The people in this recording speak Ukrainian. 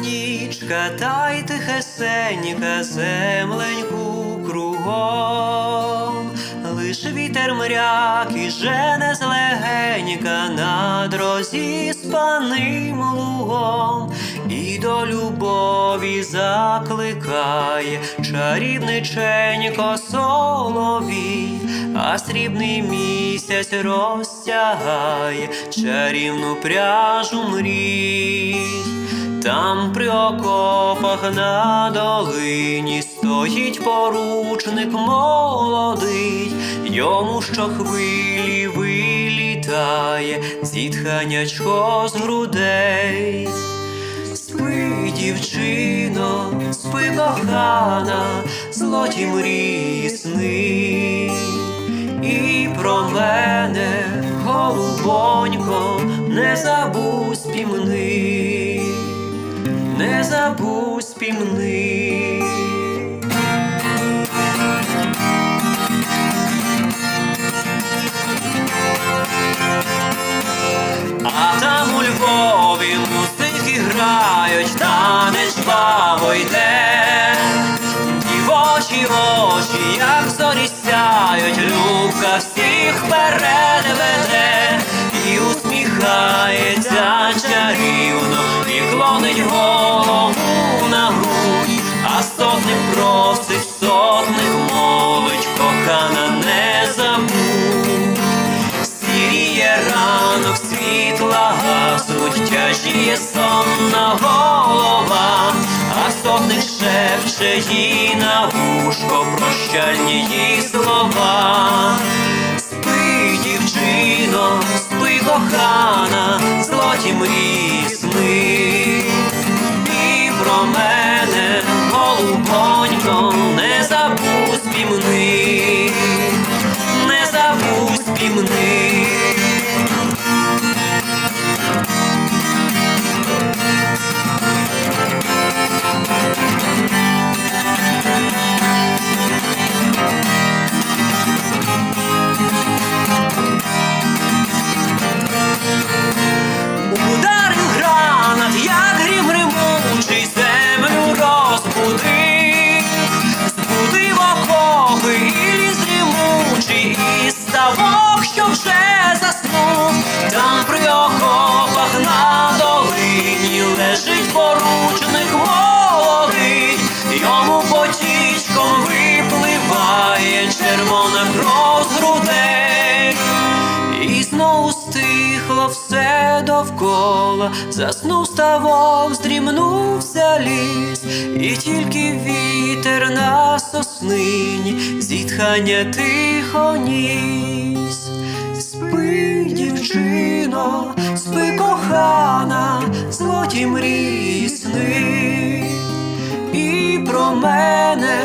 річка, та й тихесенька земленьку кругом, лиш вітер мряк і жене злегенька на дрозі з лугом, і до любові закликає чарівниченько соловій, а срібний місяць розтягає чарівну пряжу мрій. Там при окопах на долині стоїть поручник молодий, йому щохвилі вилітає зітханячко з грудей. Спи, дівчино, спи кохана, злоті мрії сни. І про мене, голубонько, не забудь спімни, не забудь спімни. А там у Львові музики грають, танець баво йде, дівочі очі, як зорі сяють, любка всіх вперед веде, і усміхається чарівно, і клонить голову на грудь, а сотник просить, сотник молить, кохана не забудь. Сіріє ранок, світла гаснуть, тяжіє сонна голова, а сотник шепче їй на вушко прощальні їй слова. Червона кров грудей. І знову стихло все довкола, заснув ставок, здрімнувся ліс, і тільки вітер на соснині, зітхання тихо ніс. Спи, дівчино, спи, кохана, злоті мрії сни. І про мене,